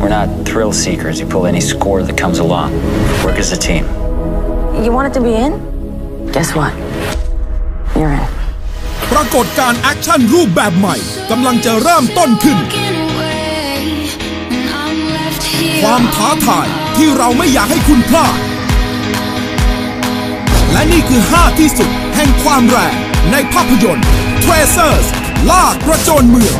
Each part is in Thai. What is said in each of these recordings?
We're not thrill seekers who pull any score that comes along. Work as a team. You wanted to be in? Guess what? You're in. ปรากฏการณ์แอคชั่นรูปแบบใหม่กำลังจะเริ่มต้นขึ้น ความท้าทายที่เราไม่อยากให้คุณพลาด และนี่คือ 5 ที่สุดแห่งความแรงในภาพยนตร์ Tracers ล่ากระโจนเมือง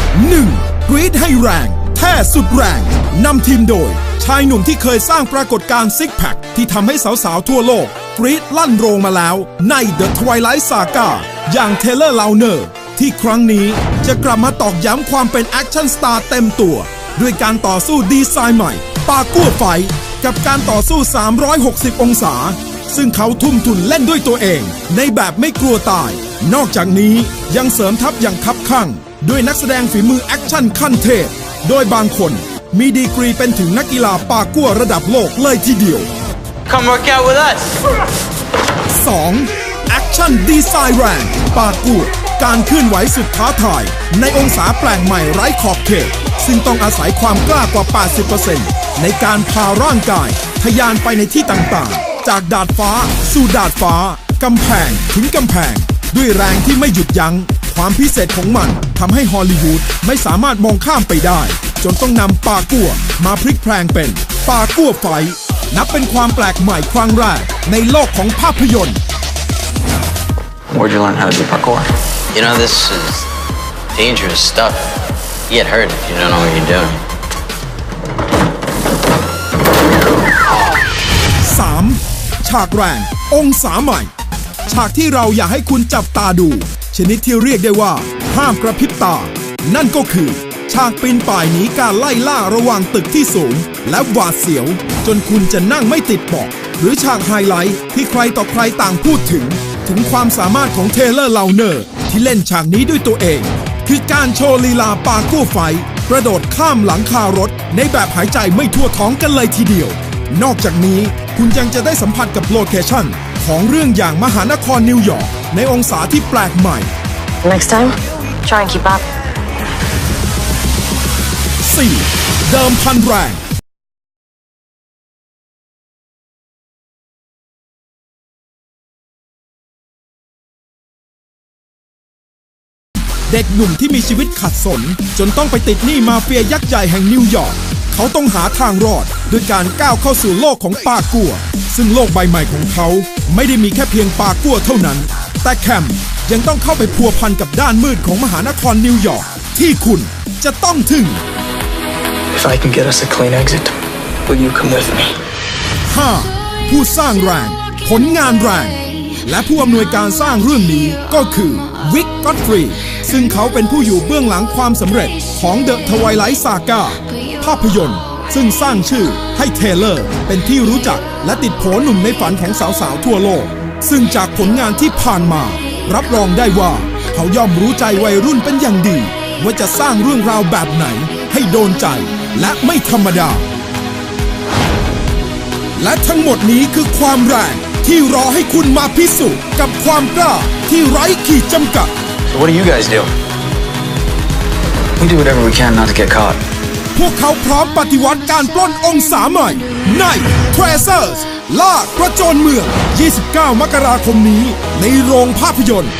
1. กรีดให้แรงแท้สุดแรงนำทีมโดย ชายหนุ่มที่เคยสร้างปรากฏการณ์ซิกแพคที่ทำให้สาวๆ ทั่วโลกกรี๊ดลั่นโรงมาแล้วใน The Twilight Saga อย่างเทเลอร์ลาวเนอร์ ที่ครั้งนี้จะกลับมาตอกย้ำความเป็นแอคชั่นสตาร์เต็มตัว ด้วยการต่อสู้ดีไซน์ใหม่ ปากั้วไฟ กับการต่อสู้ 360 องศา ซึ่งเขาทุ่มทุนเล่นด้วยตัวเอง ในแบบไม่กลัวตาย นอกจากนี้ยังเสริมทัพอย่างคับข้าง ด้วยนักแสดงฝีมือแอคชั่นขั้นเทพ โดยบางคนมีดีกรีเป็นถึงนักกีฬาปากั้วระดับโลกเลยทีเดียว Come work out with us. 2. แอคชั่นดีไซน์แรงปากัวการเคลื่อนไหวสุดท้าทาย ในองศาแปลงใหม่ไร้ขอบเขต ซึ่งต้องอาศัยความกล้ากว่า 80%ในการพาร่างกายทะยานไปในที่ต่างๆ จากดาดฟ้า สู่ดาดฟ้ากำแพงถึงกำแพง ด้วยแรงที่ไม่หยุดยัง้ง ความพิเศษของมันทำให้ฮอลลีวูดไม่สามารถมองข้ามไปได้ จนต้องนำปากัวมาพลิกแพลงเป็นปากัวไฟท์นับเป็นความแปลกใหม่ครั้งแรกในโลกของภาพยนตร์ Where'd you learn how to do parkour? You know, this is dangerous stuff. You get hurt if you don't know what you're doing. 3. ฉากแรง องศาใหม่ ฉากที่เราอยากให้คุณจับตาดู ชนิดที่เรียกได้ว่า ห้ามกระพริบตา นั่นก็คือ ฉากปีนป่ายหนีการไล่ล่าระหว่างตึกที่สูง และหวาดเสียว จนคุณจะนั่งไม่ติดเบาะหรือฉากไฮไลท์ที่ใครต่อใครต่างพูดถึง ถึงความสามารถของเทเลอร์เลาวเนอร์ ที่เล่นฉากนี้ด้วยตัวเอง คือการโชว์ลีลาปากู้ไฟ กระโดดข้ามหลังคารถ ในแบบหายใจไม่ทั่วท้องกันเลยทีเดียว นอกจากนี้คุณยังจะได้สัมผัสกับโลเคชั่น ของเรื่องอย่างมหานครนิวยอร์กในองศาที่แปลกใหม่ Next time, try and keep up. 4. เดิมพันแรงเด็กหนุ่มที่มีชีวิตขัดสน จนต้องไปติดหนี้มาเฟียยักษ์ใหญ่แห่งนิวยอร์ก เขาต้องหาทางรอดด้วยการก้าวเข้าสู่โลกของปากัว ซึ่งโลกใบใหม่ของเขา ไม่ได้มีแค่เพียงปากัวเท่านั้น แต่แคมยังต้องเข้าไปพัวพันกับด้านมืดของมหานครนิวยอร์กที่คุณจะต้องถึง If I can get us a clean exit, will you come with me? 5. ผู้สร้างแรง ผลงานแรง และผู้อำนวยการสร้างเรื่องนี้ก็คือวิกก็ d ฟรี ซึ่งเขาเป็นผู้อยู่เบื้องหลังความสำเร็จของ The Twilight Saga ภาพยนตร์ ซึ่งสร้างชื่อให้เทเลอร์ เป็นที่รู้จักและติดโผหนุ่มในฝันของสาวๆทั่วโลก ซึ่งจากผลงานที่ผ่านมา รับรองได้ว่า เขาย่อมรู้ใจวัยรุ่นเป็นอย่างดี ว่าจะสร้างเรื่องราวแบบไหน ให้โดนใจและไม่ธรรมดา และทั้งหมดนี้คือความแรงที่รอให้คุณมาพิสูจน์กับความกล้าที่ไร้ขีดจำกัด what do you guys do? We do whatever we can not to get caught. พวกเขาพร้อมปฏิวัติการปล้นองศาใหม่ใน Tracers ล่ากระโจนเมือง 29 มกราคมนี้ในโรงภาพยนตร์